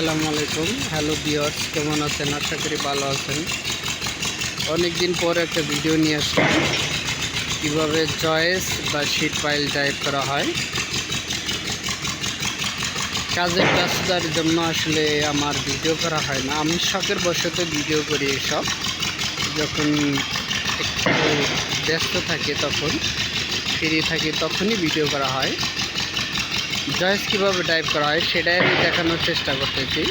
আসসালামু আলাইকুম। হ্যালো বিয়ার্স কেমন আছেন? আশা করি ভালো আছেন। অনেক দিন পর একটা ভিডিও নিয়ে আসলাম। কীভাবে চয়েস বা শিট পাইল টাইপ করা হয়। কাজের ব্যস্ততার জন্য আসলে আমার ভিডিও করা হয় না। আমি শখের বসতে ভিডিও করি এসব। যখন একটু ব্যস্ত থাকে তখন ফ্রি থাকি তখনই ভিডিও করা হয়। জয়েস কীভাবে টাইপ করা হয় সেটাই আমি দেখানোর চেষ্টা করতেছি।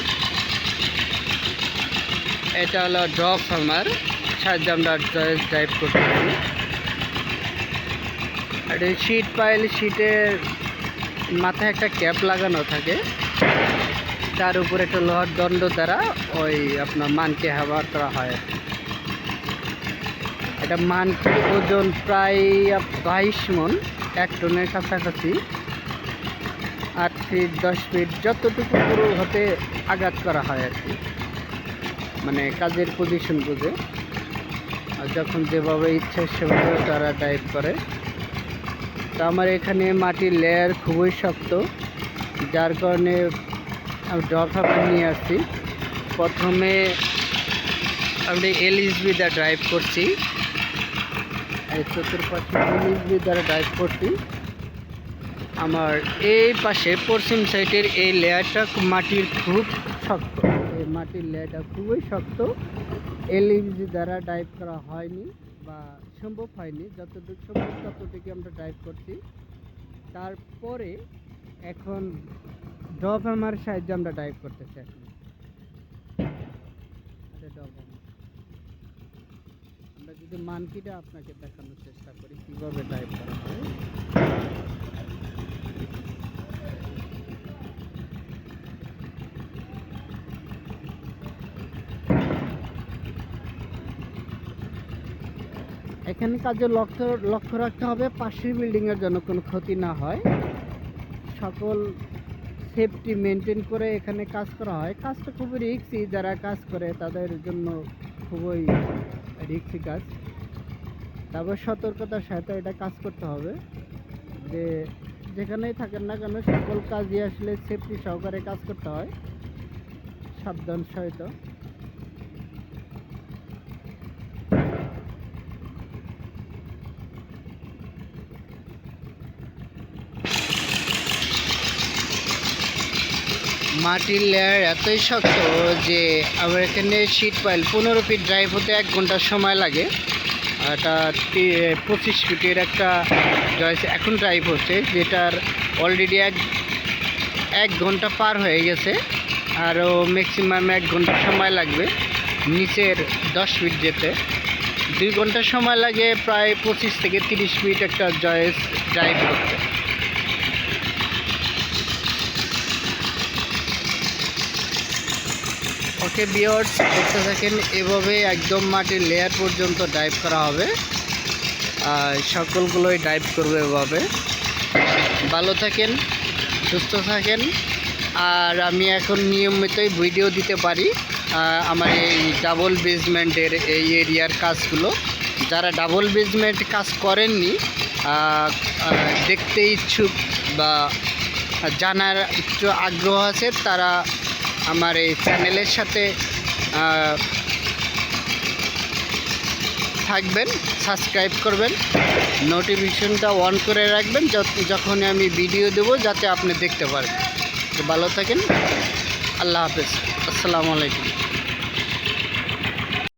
এটা হলো ড্রপ আমার সাহায্যে আমরা জয়েস টাইপ করতেছি। এই শিট পাইল শিটের মাথায় একটা ক্যাপ লাগানো থাকে। তার উপরে একটা লোহার দণ্ড দ্বারা ওই আপনার মানকে ব্যবহার করা হয়। এটা মানটির ওজন প্রায় বাইশ মন, এক টনের কাছাকাছি। আট ফিট দশ ফিট যতটুকু পুরো হতে আঘাত করা হয় আর কি। মানে কাজের পজিশন বুঝে। আর যখন যেভাবে ইচ্ছা সেভাবে তারা ডাইভ করে। তো আমার এখানে মাটির লেয়ার খুবই শক্ত, যার কারণে আমি ড্রপ নিয়ে আসছি। প্রথমে আমি এলইসবি দ্বারা ড্রাইভ করছি চতুর্পাশে এলইসবি দ্বারা ড্রাইভ করছি। আমার এই পাশে পশ্চিম সাইডের এই লেয়ারটা মাটির খুব শক্ত। এই মাটির লেয়ারটা খুবই শক্ত। এলইজি দ্বারা ডাইভ করা হয়নি বা সম্ভব হয়নি। যতটুকু সম্ভব ততটুকু আমরা ডাইভ করছি। তারপরে এখন ডব আমার সাহায্যে আমরা ডাইভ করতেছি এখন। ডব আমরা যদি মানকিটা আপনাকে দেখানোর চেষ্টা করি, কীভাবে ডাইভ করা হয়। এখানে কাজে লক্ষ্য লক্ষ্য রাখতে হবে পাশের বিল্ডিংয়ের জন্য কোনো ক্ষতি না হয়। সকল সেফটি মেনটেন করে এখানে কাজ করা হয়। কাজটা খুবই রিক্সি যারা কাজ করে তাদের জন্য খুবই রিক্সি কাজ। তারপর সতর্কতার সাথে এটা কাজ করতে হবে। যে যেখানেই থাকেন না কেন, সকল কাজই আসলে সেফটি সহকারে কাজ করতে হয়। সাবধান সহিত। মাটির লেয়ার এতই শক্ত যে আমার এখানে শিট পাইল পনেরো ফিট ড্রাইভ হতে এক ঘণ্টা সময় লাগে। এটা পঁচিশ ফিটের একটা জয়েস এখন ড্রাইভ হচ্ছে, যেটার অলরেডি এক এক ঘণ্টা পার হয়ে গেছে। আরও ম্যাক্সিমাম এক ঘণ্টা সময় লাগবে নিচের দশ ফিট যেতে। দুই ঘণ্টা সময় লাগে প্রায় পঁচিশ থেকে তিরিশ ফিট একটা জয়েস ড্রাইভ করতে। ওকে বিয়ার্স দেখতে থাকেন। এভাবে একদম মাটির লেয়ার পর্যন্ত ডাইভ করা হবে। সকলগুলোই ডাইভ করবে এভাবে। ভালো থাকেন, সুস্থ থাকেন। আর আমি এখন নিয়মিতই ভিডিও দিতে পারি আমার এই ডাবল বেজমেন্টের এই এরিয়ার কাজগুলো। যারা ডাবল বেজমেন্ট কাজ করেননি দেখতে ইচ্ছুক বা জানার একটু আগ্রহ আছে, তারা আমার এই চ্যানেলের সাথে থাকবেন সাবস্ক্রাইব করবেন নোটিফিকেশনটা অন করে রাখবেন যখন আমি ভিডিও দেবো, যাতে আপনি দেখতে পারেন। ভালো থাকেন, আল্লাহ হাফেজ। আসসালামু আলাইকুম।